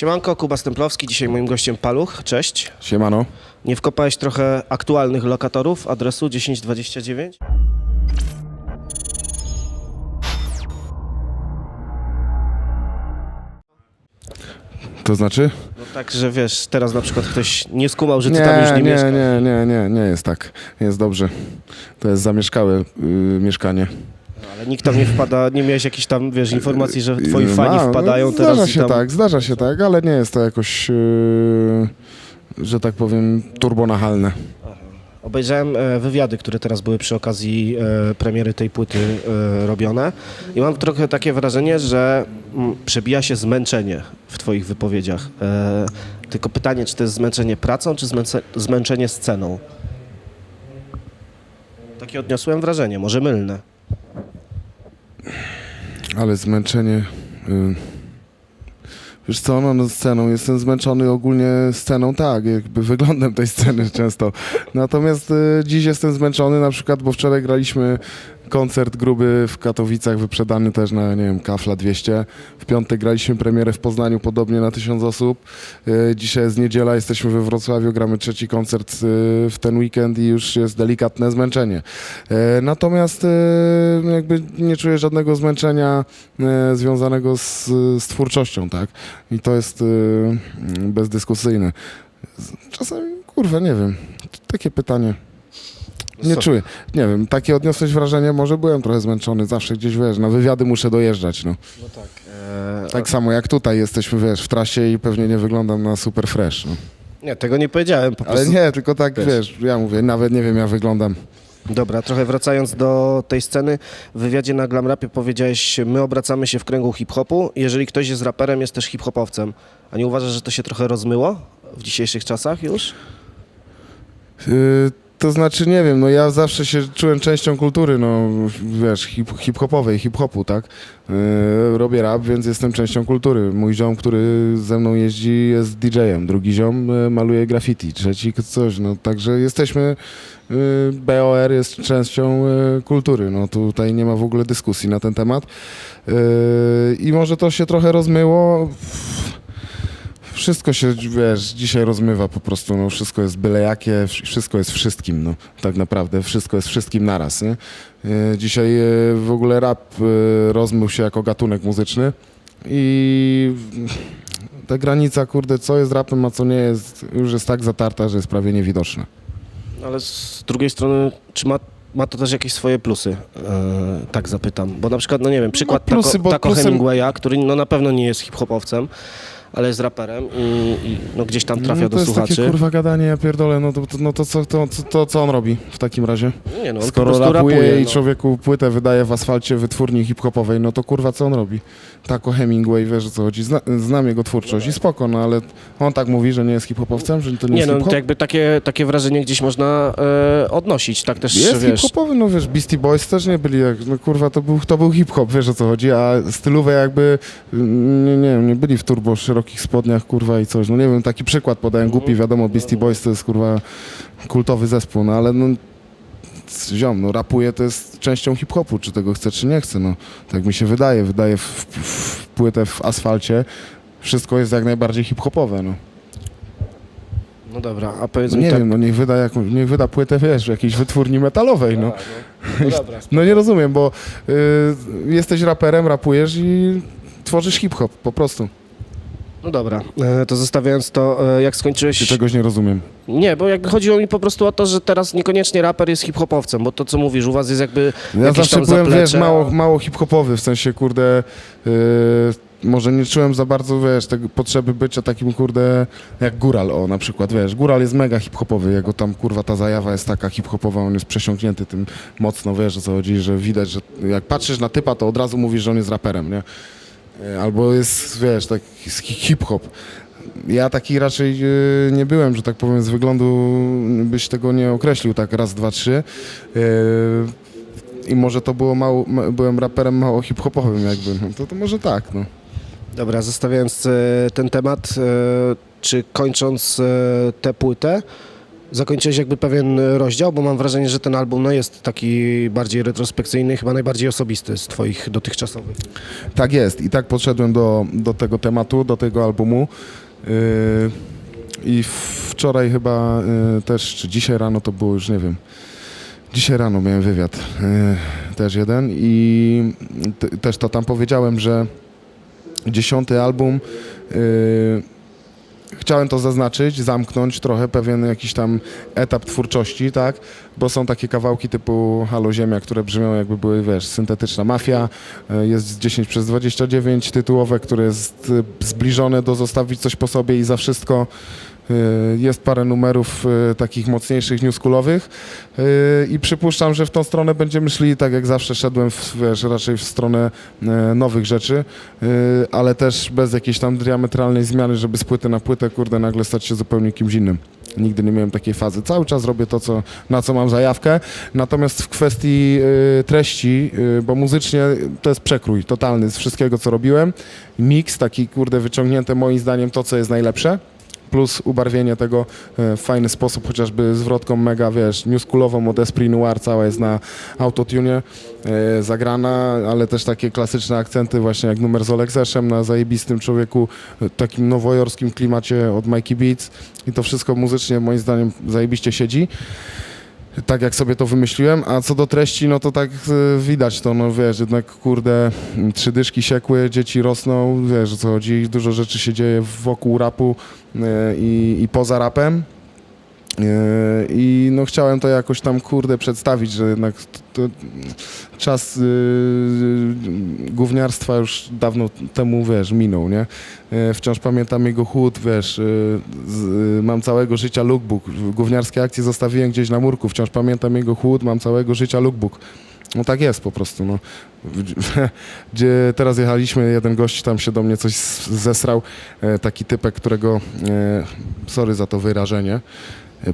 Siemanko, Kuba Stemplowski, dzisiaj moim gościem Paluch, cześć. Siemano. Nie wkopałeś trochę aktualnych lokatorów adresu 1029? To znaczy? No tak, że wiesz, teraz na przykład ktoś nie skumał, że ty tam już nie, nie, mieszkasz. nie, nie, nie, nie jest tak. Jest dobrze. To jest zamieszkałe y, mieszkanie. Ale nikt tam nie wpada, nie miałeś jakichś tam, wiesz, informacji, że twoi Y, fani ma, wpadają no, teraz Zdarza i się tam... tak, zdarza się tak, ale nie jest to jakoś, y, że tak powiem, turbonachalne. Obejrzałem e, wywiady, które teraz były przy okazji e, premiery tej płyty e, robione i mam trochę takie wrażenie, że mm, przebija się zmęczenie w twoich wypowiedziach. E, tylko pytanie, czy to jest zmęczenie pracą, czy zmęce, zmęczenie sceną? Takie odniosłem wrażenie, może mylne. Ale zmęczenie... Y, Wiesz co, no, no sceną, jestem zmęczony ogólnie sceną, tak, jakby wyglądem tej sceny często. Natomiast y, dziś jestem zmęczony na przykład, bo wczoraj graliśmy koncert gruby w Katowicach, wyprzedany też na, nie wiem, Kafla 200. W piątek graliśmy premierę w Poznaniu, podobnie na tysiąc osób. Y, dzisiaj jest niedziela, jesteśmy we Wrocławiu, gramy trzeci koncert y, w ten weekend i już jest delikatne zmęczenie. E, Natomiast e, jakby nie czuję żadnego zmęczenia e, związanego z, z twórczością, tak? I to jest e, bezdyskusyjne. Czasami, kurwa, nie wiem, takie pytanie. Nie czuję, nie wiem, takie odniosłeś wrażenie, może byłem trochę zmęczony, zawsze gdzieś, wiesz, na wywiady muszę dojeżdżać, no. No tak. E, Tak samo jak tutaj jesteśmy, wiesz, w trasie i pewnie nie wyglądam na super fresh, no. Nie, tego nie powiedziałem po Ale prostu. nie, tylko tak, Wiesz. wiesz, ja mówię, nawet nie wiem, jak wyglądam. Dobra, trochę wracając do tej sceny, w wywiadzie na Glam Rapie powiedziałeś, my obracamy się w kręgu hip-hopu, jeżeli ktoś jest raperem, jest też hip-hopowcem. A nie uważasz, że to się trochę rozmyło w dzisiejszych czasach już? Y, To znaczy, nie wiem, no ja zawsze się czułem częścią kultury, no wiesz, hip- hip-hopowej, hip-hopu, tak? Y, Robię rap, więc jestem częścią kultury. Mój ziom, który ze mną jeździ jest DJ-em, drugi ziom y, maluje graffiti, trzeci coś, no także jesteśmy, y, BOR jest częścią y, kultury, no tutaj nie ma w ogóle dyskusji na ten temat. Y, I może to się trochę rozmyło. Wszystko się, wiesz, dzisiaj rozmywa po prostu, no wszystko jest byle jakie, wsz- wszystko jest wszystkim, no tak naprawdę, wszystko jest wszystkim naraz, nie? E, Dzisiaj e, w ogóle rap e, rozmył się jako gatunek muzyczny i ta granica, kurde, co jest rapem, a co nie jest, już jest tak zatarta, że jest prawie niewidoczna. Ale z drugiej strony, czy ma, ma to też jakieś swoje plusy? E, tak zapytam. Bo na przykład, no nie wiem, przykład plusy, Taco, Taco plusem- Hemingwaya, który no na pewno nie jest hip-hopowcem, ale jest raperem i, i no gdzieś tam trafia no, do to jest słuchaczy. takie kurwa gadanie, ja pierdolę, no to, no to, co, to, to, co on robi w takim razie? Nie no, Skoro rapuje, rapuje. i no. człowieku płytę wydaje w asfalcie wytwórni hip-hopowej, no to kurwa co on robi? Tako Hemingway, wiesz o co chodzi, Zna, znam jego twórczość i spoko, no ale on tak mówi, że nie jest hip-hopowcem, że to nie, Nie, jest no hip-hop? to jakby takie, takie wrażenie gdzieś można e, odnosić, tak też, Jest hip-hopowy, no wiesz, Beastie Boys też nie byli jak, no kurwa, to był, to był hip-hop, wiesz o co chodzi, a stylowe jakby, mm, nie, nie nie byli w turbo szerokich spodniach, kurwa i coś, no nie wiem, taki przykład podałem głupi, wiadomo, Beastie Boys to jest kurwa kultowy zespół, no ale no ziom, no rapuje to jest częścią hip-hopu, czy tego chce, czy nie chce, no tak mi się wydaje, wydaje w, w, w płytę w asfalcie, wszystko jest jak najbardziej hip-hopowe, no. no dobra, a powiedz no mi nie tak... wiem, no niech wyda, jaką, niech wyda płytę, wiesz, w jakiejś wytwórni metalowej, no. no, no dobra. No nie rozumiem, bo y, jesteś raperem, rapujesz i tworzysz hip-hop, po prostu. No dobra, e, to zostawiając to, e, jak skończyłeś... Czy czegoś nie rozumiem? Nie, bo jakby chodziło mi po prostu o to, że teraz niekoniecznie raper jest hip-hopowcem, bo to, co mówisz, u was jest jakby Ja jakieś zawsze tam byłem, wiesz, zaplecze, mało, a- mało hip-hopowy, w sensie, kurde, y, może nie czułem za bardzo, wiesz, tego potrzeby bycia takim, kurde, jak Góral, o, na przykład, wiesz, Góral jest mega hip-hopowy, jego tam, kurwa, ta zajawa jest taka hip-hopowa, on jest przesiąknięty tym mocno, wiesz, o co chodzi, że widać, że jak patrzysz na typa, to od razu mówisz, że on jest raperem, nie? Y, Albo jest, wiesz, tak hip-hop. Ja taki raczej y, nie byłem, że tak powiem, z wyglądu byś tego nie określił tak raz, dwa, trzy. Y, I może to było mało, ma, byłem raperem mało hip-hopowym jakby, no to, to może tak, no. Dobra, zostawiając e, ten temat, e, czy kończąc e, tę płytę, zakończyłeś jakby pewien rozdział, bo mam wrażenie, że ten album no, jest taki bardziej retrospekcyjny, chyba najbardziej osobisty z twoich dotychczasowych. Tak jest i tak podszedłem do, do tego tematu, do tego albumu. Yy, I wczoraj chyba yy, też, czy dzisiaj rano to było już, nie wiem. Dzisiaj rano miałem wywiad, yy, też jeden i też to tam powiedziałem, że dziesiąty album chciałem to zaznaczyć, zamknąć trochę pewien jakiś tam etap twórczości, tak? Bo są takie kawałki typu Halo Ziemia, które brzmią jakby były, wiesz, syntetyczna mafia, e, jest 10 przez 29 tytułowe, które jest e, zbliżone do zostawić coś po sobie i za wszystko. E, Jest parę numerów e, takich mocniejszych, newschoolowych e, i przypuszczam, że w tą stronę będziemy szli, tak jak zawsze szedłem, w, wiesz, raczej w stronę nowych rzeczy, ale też bez jakiejś tam diametralnej zmiany, żeby z płyty na płytę, kurde, nagle stać się zupełnie kimś innym. Nigdy nie miałem takiej fazy. Cały czas robię to, co, na co mam zajawkę. Natomiast w kwestii y, treści, y, bo muzycznie to jest przekrój totalny z wszystkiego, co robiłem. Miks, taki kurde wyciągnięte moim zdaniem to, co jest najlepsze. Plus ubarwienie tego e, w fajny sposób, chociażby zwrotką mega, wiesz, newschoolową od Esprit Noir, cała jest na autotune e, zagrana, ale też takie klasyczne akcenty właśnie jak numer z Olexeszem na zajebistym człowieku, e, takim nowojorskim klimacie od Mikey Beats i to wszystko muzycznie moim zdaniem zajebiście siedzi. Tak jak sobie to wymyśliłem, a co do treści, no to tak e, widać to, no wiesz, jednak kurde, trzy dyszki siekły, dzieci rosną, wiesz o co chodzi, dużo rzeczy się dzieje wokół rapu e, i, i poza rapem. E, I no chciałem to jakoś tam kurde przedstawić, że jednak to, to czas y, gówniarstwa już dawno temu, wiesz, minął, nie? E, Wciąż pamiętam jego chód, wiesz, y, z, y, mam całego życia lookbook. Gówniarskie akcje zostawiłem gdzieś na murku, wciąż pamiętam jego chód, mam całego życia lookbook. No tak jest po prostu, no. Gdzie teraz jechaliśmy, jeden gość tam się do mnie coś zesrał, e, taki typek, którego, sorry za to wyrażenie,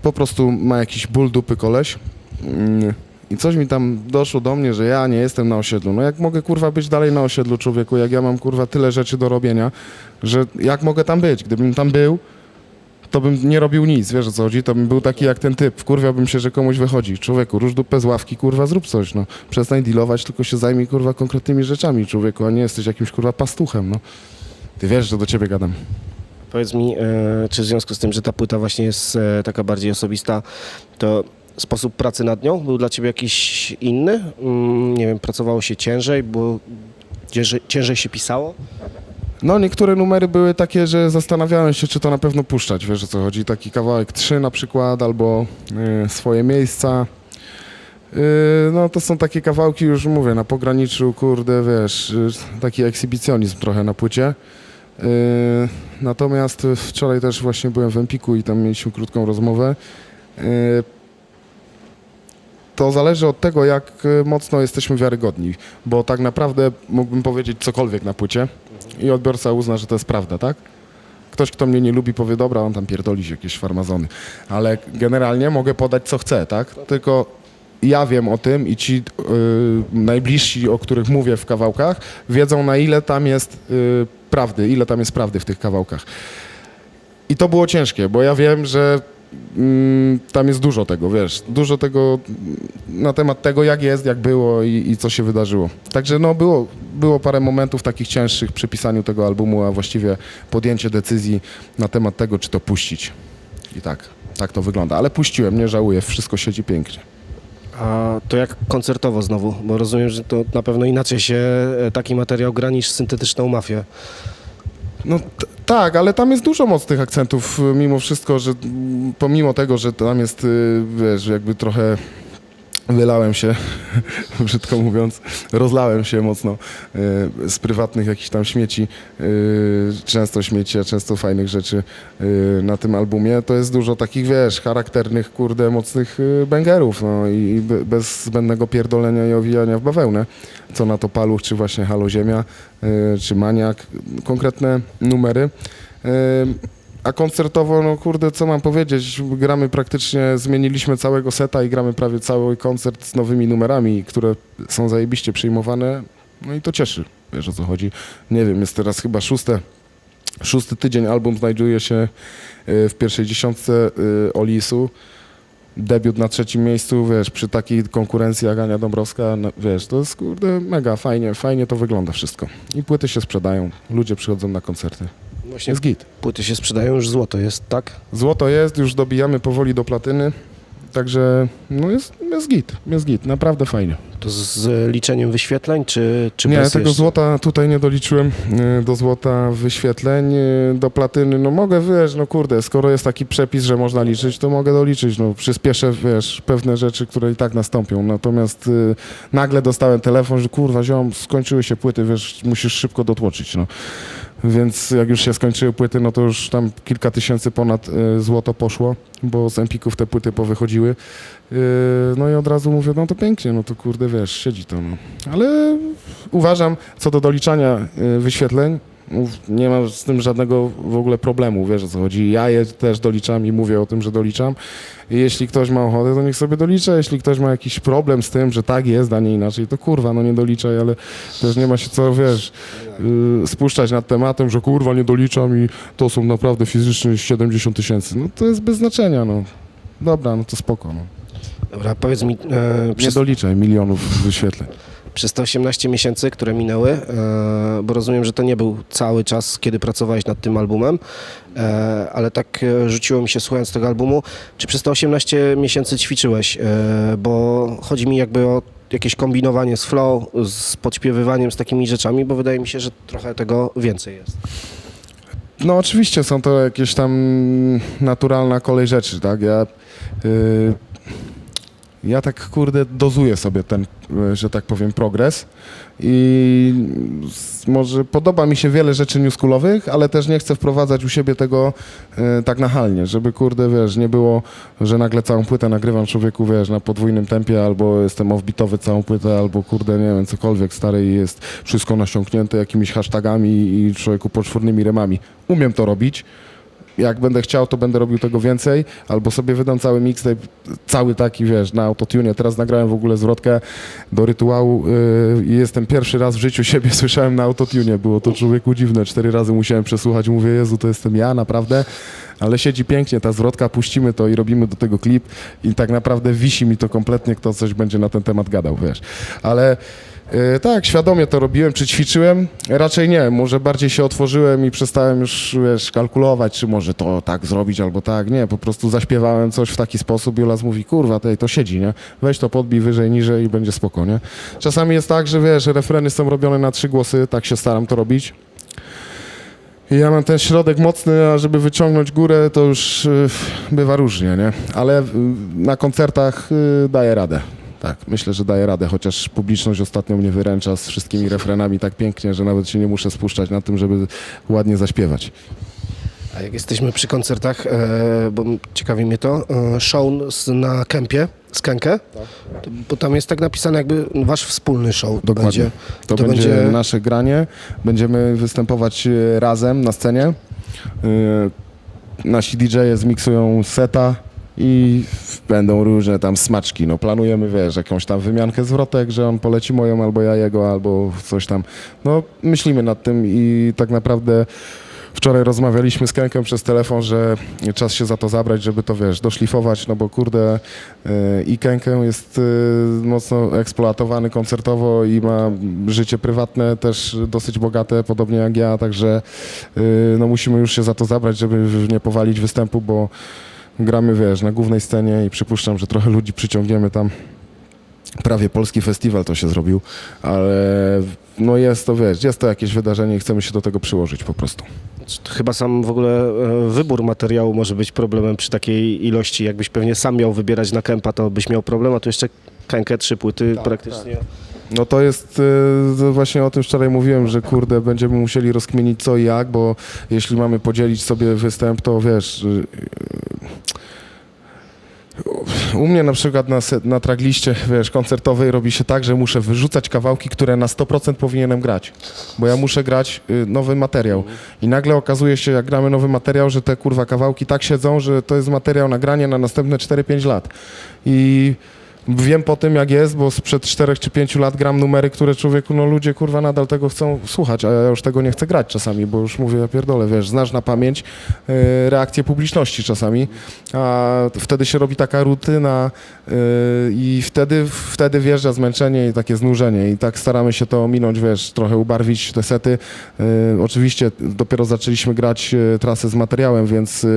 po prostu ma jakiś ból dupy koleś mm, i coś mi tam doszło do mnie, że ja nie jestem na osiedlu. No jak mogę kurwa być dalej na osiedlu człowieku, jak ja mam kurwa tyle rzeczy do robienia, że jak mogę tam być? Gdybym tam był, to bym nie robił nic, wiesz o co chodzi? To bym był taki jak ten typ, wkurwiałbym się, że komuś wychodzi. Człowieku, rusz dupę z ławki, kurwa, zrób coś, no. Przestań dealować, tylko się zajmij, kurwa, konkretnymi rzeczami, człowieku, a nie jesteś jakimś, kurwa, pastuchem, no. Ty wiesz, że do ciebie gadam. Powiedz mi, e, czy w związku z tym, że ta płyta właśnie jest e, taka bardziej osobista, to sposób pracy nad nią był dla ciebie jakiś inny? Mm, nie wiem, pracowało się ciężej, ciężej, ciężej się pisało? No, niektóre numery były takie, że zastanawiałem się, czy to na pewno puszczać, wiesz o co chodzi. Taki kawałek 3 na przykład, albo y, swoje miejsca. Y, no, to są takie kawałki, już mówię, na pograniczu, kurde, wiesz, y, taki ekshibicjonizm trochę na płycie. Y, natomiast wczoraj też właśnie byłem w Empiku i tam mieliśmy krótką rozmowę. Y, to zależy od tego, jak y, mocno jesteśmy wiarygodni, bo tak naprawdę mógłbym powiedzieć cokolwiek na płycie i odbiorca uzna, że to jest prawda, tak? Ktoś, kto mnie nie lubi, powie, dobra, on tam pierdoli się jakieś farmazony, ale generalnie mogę podać, co chcę, tak? Tylko ja wiem o tym i ci y, najbliżsi, o których mówię w kawałkach, wiedzą, na ile tam jest y, prawdy, ile tam jest prawdy w tych kawałkach. I to było ciężkie, bo ja wiem, że mm, tam jest dużo tego, wiesz, dużo tego na temat tego, jak jest, jak było i, i co się wydarzyło. Także no było, było parę momentów takich cięższych przy pisaniu tego albumu, a właściwie podjęcie decyzji na temat tego, czy to puścić. I tak, tak to wygląda. Ale puściłem, nie żałuję, wszystko siedzi pięknie. A to jak koncertowo znowu? Bo rozumiem, że to na pewno inaczej się e, taki materiał gra niż syntetyczną mafię. No tak, ale tam jest dużo mocnych akcentów, y, mimo wszystko, że pomimo tego, że tam jest, y, wiesz, jakby trochę wylałem się, brzydko mówiąc, rozlałem się mocno y, z prywatnych jakichś tam śmieci, y, często śmieci, a często fajnych rzeczy y, na tym albumie. To jest dużo takich, wiesz, charakternych, kurde, mocnych bangerów, no i i be- bez zbędnego pierdolenia i owijania w bawełnę. Co na to Paluch, czy właśnie Halo Ziemia, czy Maniak, konkretne numery. A koncertowo, no kurde, co mam powiedzieć, gramy praktycznie, zmieniliśmy całego seta i gramy prawie cały koncert z nowymi numerami, które są zajebiście przyjmowane, no i to cieszy, wiesz o co chodzi. Nie wiem, jest teraz chyba szóste, szósty tydzień album znajduje się y, w pierwszej dziesiątce y, Olisu. debiut na trzecim miejscu, wiesz, przy takiej konkurencji jak Ania Dąbrowska, no, wiesz, to jest kurde mega fajnie, fajnie to wygląda wszystko. I płyty się sprzedają, ludzie przychodzą na koncerty. Właśnie Jest git. płyty się sprzedają, już złoto jest, tak? Złoto jest, już dobijamy powoli do platyny, także no jest, jest git, jest git, naprawdę fajnie. To z liczeniem wyświetleń, czy, czy Nie, tego jeszcze? złota tutaj nie doliczyłem, y, do złota wyświetleń, y, do platyny, no mogę, wiesz, no kurde, skoro jest taki przepis, że można liczyć, to mogę doliczyć, no przyspieszę, wiesz, pewne rzeczy, które i tak nastąpią, natomiast y, nagle dostałem telefon, że kurwa, ziom, skończyły się płyty, wiesz, musisz szybko dotłoczyć, no. Więc jak już się skończyły płyty, no to już tam kilka tysięcy ponad y, złoto poszło, bo z Empików te płyty powychodziły. Y, no i od razu mówię, no to pięknie, no to kurde, wiesz, siedzi to, no. Ale uważam, co do doliczania y, wyświetleń, nie mam z tym żadnego w ogóle problemu, wiesz o co chodzi. Ja je też doliczam i mówię o tym, że doliczam. Jeśli ktoś ma ochotę, to niech sobie dolicza. Jeśli ktoś ma jakiś problem z tym, że tak jest, a nie inaczej, to kurwa, no nie doliczaj, ale też nie ma się co, wiesz, y, spuszczać nad tematem, że kurwa nie doliczam i to są naprawdę fizycznie 70 tysięcy. No to jest bez znaczenia, no. Dobra, no to spoko, no. Dobra, powiedz mi, Nie przez, doliczaj milionów wyświetleń. Przez te 18 miesięcy, które minęły, e, bo rozumiem, że to nie był cały czas, kiedy pracowałeś nad tym albumem, e, ale tak e, rzuciło mi się słuchając tego albumu, czy przez te 18 miesięcy ćwiczyłeś, bo chodzi mi jakby o jakieś kombinowanie z flow, z podśpiewywaniem, z takimi rzeczami, bo wydaje mi się, że trochę tego więcej jest. No oczywiście są to jakieś tam naturalna kolej rzeczy, tak? Ja, y, ja tak kurde dozuję sobie ten, y, że tak powiem, progres i może podoba mi się wiele rzeczy newschoolowych, ale też nie chcę wprowadzać u siebie tego y, tak nachalnie, żeby kurde, wiesz, nie było, że nagle całą płytę nagrywam człowieku, wiesz, na podwójnym tempie, albo jestem offbeatowy całą płytę, albo kurde, nie wiem, cokolwiek stary i jest wszystko nasiąknięte jakimiś hashtagami i człowieku poczwórnymi remami. Umiem to robić. Jak będę chciał, to będę robił tego więcej, albo sobie wydam cały mixtape, cały taki, wiesz, na autotune. Teraz nagrałem w ogóle zwrotkę do rytuału yy, i jestem pierwszy raz w życiu siebie słyszałem na autotune. Było to człowieku dziwne, cztery razy musiałem przesłuchać, mówię, Jezu, to jestem ja, naprawdę. Ale siedzi pięknie ta zwrotka, puścimy to i robimy do tego klip i tak naprawdę wisi mi to kompletnie, kto coś będzie na ten temat gadał, wiesz. Ale Yy, tak, świadomie to robiłem, czy ćwiczyłem? Raczej nie, może bardziej się otworzyłem i przestałem już, wiesz, kalkulować, czy może to tak zrobić albo tak. Nie, po prostu zaśpiewałem coś w taki sposób i Jolas mówi, kurwa, tej, to siedzi, nie? Weź to podbij wyżej, niżej i będzie spoko, nie? Czasami jest tak, że wiesz, refreny są robione na trzy głosy, tak się staram to robić. Ja mam ten środek mocny, a żeby wyciągnąć górę, to już y, bywa różnie, nie? Ale y, na koncertach y, daję radę. Tak, myślę, że daję radę, chociaż publiczność ostatnio mnie wyręcza z wszystkimi refrenami tak pięknie, że nawet się nie muszę spuszczać na tym, żeby ładnie zaśpiewać. A jak jesteśmy przy koncertach, e, bo ciekawi mnie to, e, show z, na kempie, z Kenkę, to, bo tam jest tak napisane jakby wasz wspólny show. To Dokładnie. Będzie, To, będzie- nasze granie. Będziemy występować e, razem na scenie. E, Nasi DJ-e zmiksują seta i będą różne tam smaczki. No planujemy, wiesz, jakąś tam wymiankę zwrotek, że on poleci moją albo ja jego, albo coś tam. No myślimy nad tym i tak naprawdę Wczoraj rozmawialiśmy z Kenkiem przez telefon, że czas się za to zabrać, żeby to, wiesz, doszlifować, no bo kurde yy, i Kenkę jest yy, mocno eksploatowany koncertowo i ma życie prywatne też dosyć bogate, podobnie jak ja, także yy, no musimy już się za to zabrać, żeby nie powalić występu, bo gramy, wiesz, na głównej scenie i przypuszczam, że trochę ludzi przyciągniemy tam. Prawie polski festiwal to się zrobił, ale no jest to, wiesz, jest to jakieś wydarzenie i chcemy się do tego przyłożyć po prostu. to chyba sam w ogóle e, wybór materiału może być problemem przy takiej ilości. Jakbyś pewnie sam miał wybierać na kempa, to byś miał problem, a tu jeszcze Kenkę, trzy płyty Tak, praktycznie. No to jest, y, właśnie o tym wczoraj mówiłem, że kurde, będziemy musieli rozkminić co i jak, bo jeśli mamy podzielić sobie występ, to wiesz... y, y, U mnie na przykład na, na tragliście, wiesz, koncertowej robi się tak, że muszę wyrzucać kawałki, które na 100% powinienem grać, bo ja muszę grać nowy materiał. I nagle okazuje się, jak gramy nowy materiał, że te kurwa kawałki tak siedzą, że to jest materiał nagranie na następne 4-5 lat. I wiem po tym jak jest, bo sprzed 4 czy 5 lat gram numery, które człowieku, no ludzie kurwa nadal tego chcą słuchać, a ja już tego nie chcę grać czasami, bo już mówię, ja pierdolę, wiesz, znasz na pamięć e, reakcję publiczności czasami, a wtedy się robi taka rutyna e, i wtedy, wtedy wjeżdża zmęczenie i takie znużenie i tak staramy się to ominąć, wiesz, trochę ubarwić te sety. E, oczywiście dopiero zaczęliśmy grać e, trasę z materiałem, więc e,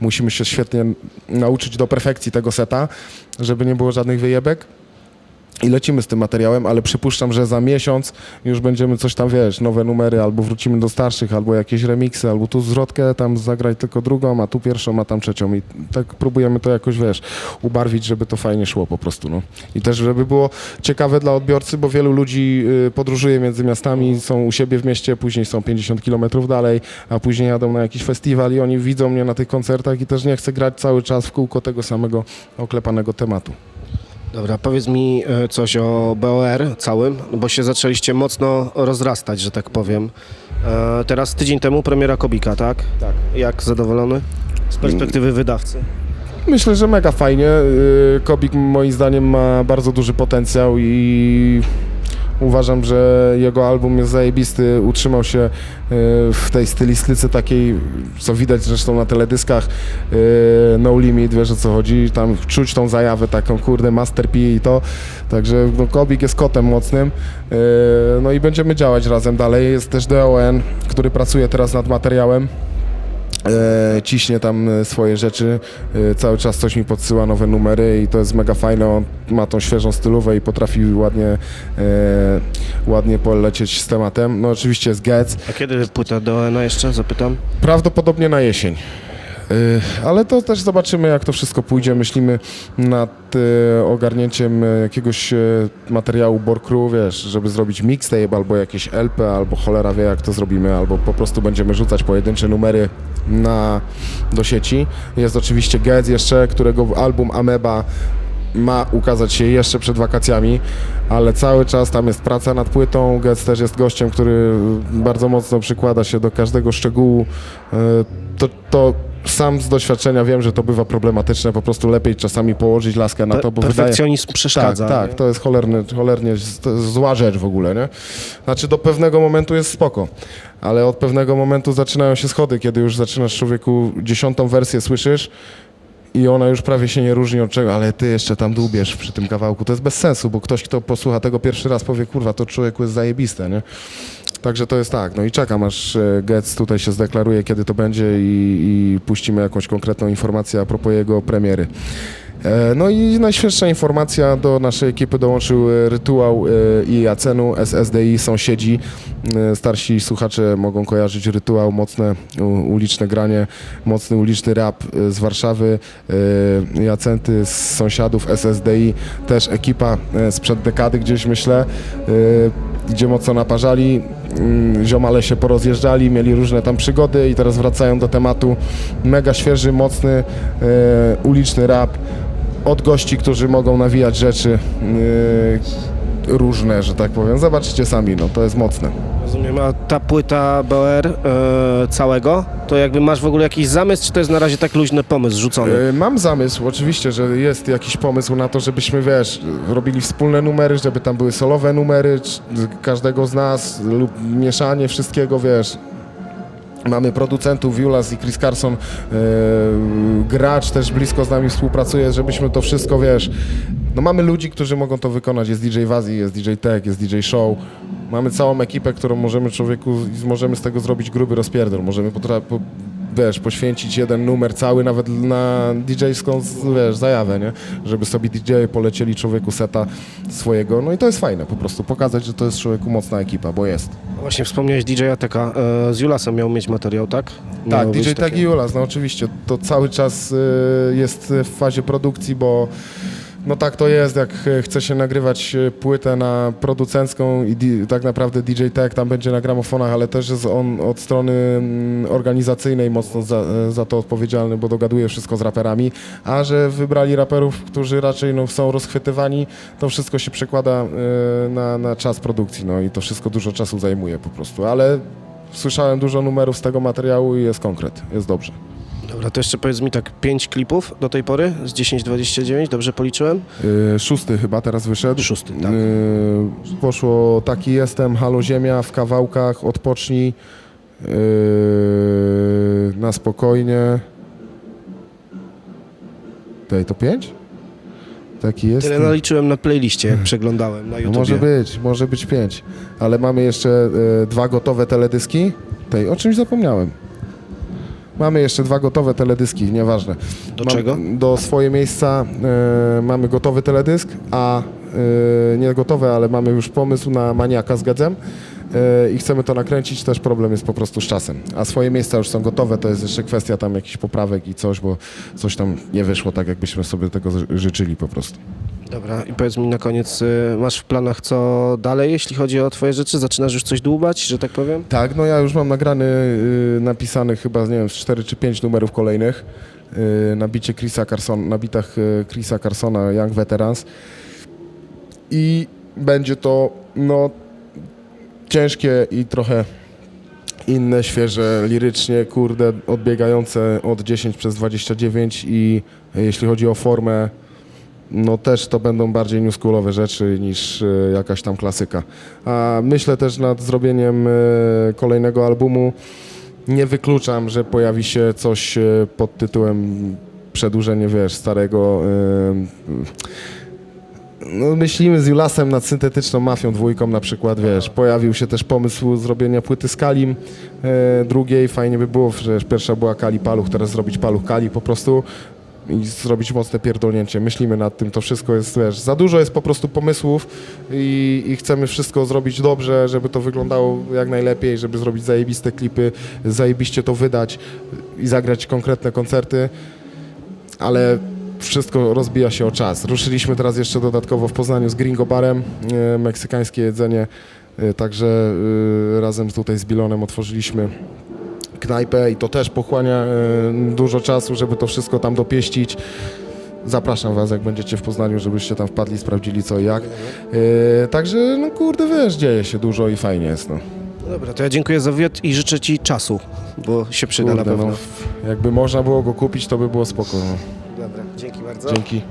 musimy się świetnie nauczyć do perfekcji tego seta, żeby nie było żadnych wyjebek. I lecimy z tym materiałem, ale przypuszczam, że za miesiąc już będziemy coś tam, wiesz, nowe numery, albo wrócimy do starszych, albo jakieś remiksy, albo tu zwrotkę, tam zagrać tylko drugą, a tu pierwszą, a tam trzecią. I tak próbujemy to jakoś, wiesz, ubarwić, żeby to fajnie szło po prostu, no. I też, żeby było ciekawe dla odbiorcy, bo wielu ludzi y, podróżuje między miastami, są u siebie w mieście, później są 50 kilometrów dalej, a później jadą na jakiś festiwal i oni widzą mnie na tych koncertach i też nie chcę grać cały czas w kółko tego samego oklepanego tematu. Dobra, powiedz mi e, coś o BOR całym, no bo się zaczęliście mocno rozrastać, że tak powiem. E, Teraz tydzień temu premiera Kobika, tak? Tak. Jak zadowolony? Z perspektywy wydawcy. Myślę, że mega fajnie. Yy, Kobik moim zdaniem ma bardzo duży potencjał i uważam, że jego album jest zajebisty. Utrzymał się yy, w tej stylistyce takiej, co widać zresztą na teledyskach yy, No Limit, wiesz o co chodzi. Tam czuć tą zajawę taką, kurde, Master P i to. Także no, Kobik jest kotem mocnym. Yy, no i będziemy działać razem dalej. Jest też DON, który pracuje teraz nad materiałem e, ciśnie tam e, swoje rzeczy, e, cały czas coś mi podsyła, nowe numery i to jest mega fajne, on ma tą świeżą stylówę i potrafi ładnie, e, ładnie polecieć z tematem. No oczywiście jest Getz, A kiedy płyta do ONA jeszcze, zapytam? prawdopodobnie na jesień. E, Ale to też zobaczymy, jak to wszystko pójdzie. Myślimy nad e, ogarnięciem jakiegoś materiału Borkru, wiesz, żeby zrobić mixtape albo jakieś LP, albo cholera wie, jak to zrobimy, albo po prostu będziemy rzucać pojedyncze numery na, do sieci. Jest oczywiście Gez jeszcze, którego album Ameba ma ukazać się jeszcze przed wakacjami, ale cały czas tam jest praca nad płytą. Getz też jest gościem, który bardzo mocno przykłada się do każdego szczegółu. E, To, to sam z doświadczenia wiem, że to bywa problematyczne, po prostu lepiej czasami położyć laskę na to, bo wydaje... Perfekcjonizm przeszkadza. Tak, tak, to jest cholerny, cholernie zła rzecz w ogóle, nie? Znaczy do pewnego momentu jest spoko, ale od pewnego momentu zaczynają się schody, kiedy już zaczynasz człowieku dziesiątą wersję słyszysz i ona już prawie się nie różni od czego, ale ty jeszcze tam dłubiesz przy tym kawałku. To jest bez sensu, bo ktoś, kto posłucha tego pierwszy raz powie, kurwa, to człowieku jest zajebiste, nie? Także to jest tak, no i czekam aż e, Getz tutaj się zdeklaruje, kiedy to będzie i, i puścimy jakąś konkretną informację a propos jego premiery. E, No i najświeższa informacja do naszej ekipy dołączył e, Rytuał i Jacenu, SSDI, sąsiedzi. Starsi słuchacze mogą kojarzyć Rytuał, mocne uliczne granie, mocny uliczny rap z Warszawy, Jacenty z sąsiadów, SSDI, też ekipa sprzed dekady gdzieś myślę, gdzie mocno naparzali, mm, ziomale się porozjeżdżali, mieli różne tam przygody i teraz wracają do tematu. Mega świeży, mocny, e, uliczny rap od gości, którzy mogą nawijać rzeczy e, różne, że tak powiem. Zobaczycie sami, no to jest mocne. Rozumiem, a ta płyta BOR e, całego, to jakby masz w ogóle jakiś zamysł, czy to jest na razie tak luźny pomysł rzucony? E, Mam zamysł, oczywiście, że jest jakiś pomysł na to, żebyśmy, wiesz, robili wspólne numery, żeby tam były solowe numery c- każdego z nas lub mieszanie wszystkiego, wiesz. Mamy producentów, Julas i Chris Carson, e, gracz też blisko z nami współpracuje, żebyśmy to wszystko, wiesz, no mamy ludzi, którzy mogą to wykonać, jest DJ Wazi, jest DJ Tech, jest DJ Show, mamy całą ekipę, którą możemy człowieku, możemy z tego zrobić gruby rozpierdol, możemy potra- po, wiesz, poświęcić jeden numer cały nawet na DJ-ską, wiesz, zajawę, nie? Żeby sobie DJ polecieli człowieku seta swojego, no i to jest fajne po prostu, pokazać, że to jest człowieku mocna ekipa, bo jest. Właśnie wspomniałeś DJ Ateka, e, z Julasem miał mieć materiał, tak? Tak, Miało DJ Tag i Julas, no oczywiście, to cały czas y, jest w fazie produkcji, bo no tak to jest, jak y, chce się nagrywać y, płytę na producencką i tak naprawdę DJ Tech tam będzie na gramofonach, ale też jest on od strony mm, organizacyjnej mocno za, y, za to odpowiedzialny, bo dogaduje wszystko z raperami, a że wybrali raperów, którzy raczej no, są rozchwytywani, to wszystko się przekłada na, na czas produkcji, no i to wszystko dużo czasu zajmuje po prostu, ale słyszałem dużo numerów z tego materiału i jest konkret, jest dobrze. Dobra, to jeszcze powiedz mi tak, 5 klipów do tej pory z 10-29, dobrze policzyłem? Yy, szósty chyba teraz wyszedł. Szósty, tak. Yy, poszło taki jestem, halo ziemia, w kawałkach, odpocznij, yy, na spokojnie. Tej to pięć? Taki jest. Tyle naliczyłem na playliście, jak przeglądałem na No YouTube. może być, może być pięć. Ale mamy jeszcze e, dwa gotowe teledyski. Tej, o czymś zapomniałem. Mamy jeszcze dwa gotowe teledyski, nieważne. Do Mam- czego? Do swoje miejsca e, mamy gotowy teledysk, a e, nie gotowe, ale mamy już pomysł na maniaka z Gadzem e, i chcemy to nakręcić, też problem jest po prostu z czasem. A swoje miejsca już są gotowe, to jest jeszcze kwestia tam jakichś poprawek i coś, bo coś tam nie wyszło tak, jakbyśmy sobie tego ży- życzyli po prostu. Dobra, i powiedz mi na koniec, y, masz w planach co dalej, jeśli chodzi o twoje rzeczy? Zaczynasz już coś dłubać, że tak powiem? Tak, no ja już mam nagrany, y, napisany chyba, nie wiem, z 4 czy 5 numerów kolejnych y, na bicie Chrisa Carson, na bitach Chrisa Carsona Young Veterans i będzie to, no, ciężkie i trochę inne, świeże, lirycznie, kurde, odbiegające od 10 przez 29 i jeśli chodzi o formę, no też to będą bardziej newschoolowe rzeczy niż e, jakaś tam klasyka. A myślę też nad zrobieniem e, kolejnego albumu. Nie wykluczam, że pojawi się coś e, pod tytułem przedłużenie, wiesz, starego... no, myślimy z Julasem nad syntetyczną mafią dwójką na przykład, wiesz, pojawił się też pomysł zrobienia płyty z Kalim e, drugiej, fajnie by było, że pierwsza była Kali Paluch, teraz zrobić Paluch Kali po prostu i zrobić mocne pierdolnięcie. Myślimy nad tym, to wszystko jest, wiesz, za dużo jest po prostu pomysłów i, i chcemy wszystko zrobić dobrze, żeby to wyglądało jak najlepiej, żeby zrobić zajebiste klipy, zajebiście to wydać i zagrać konkretne koncerty, ale wszystko rozbija się o czas. Ruszyliśmy teraz jeszcze dodatkowo w Poznaniu z Gringo Barem, e, meksykańskie jedzenie, e, także e, razem tutaj z Bilonem otworzyliśmy knajpę i to też pochłania e, dużo czasu, żeby to wszystko tam dopieścić. Zapraszam Was, jak będziecie w Poznaniu, żebyście tam wpadli, sprawdzili co i jak. E, także, no kurde, wiesz, dzieje się dużo i fajnie jest, no. No dobra, to ja dziękuję za wywiad i życzę ci czasu, bo się przyda na Kurde, pewno. no, jakby można było go kupić, to by było spoko. No. Dobra, dzięki bardzo. Dzięki.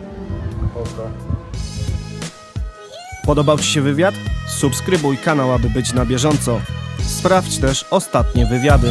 Podobał Ci się wywiad? Subskrybuj kanał, aby być na bieżąco. Sprawdź też ostatnie wywiady.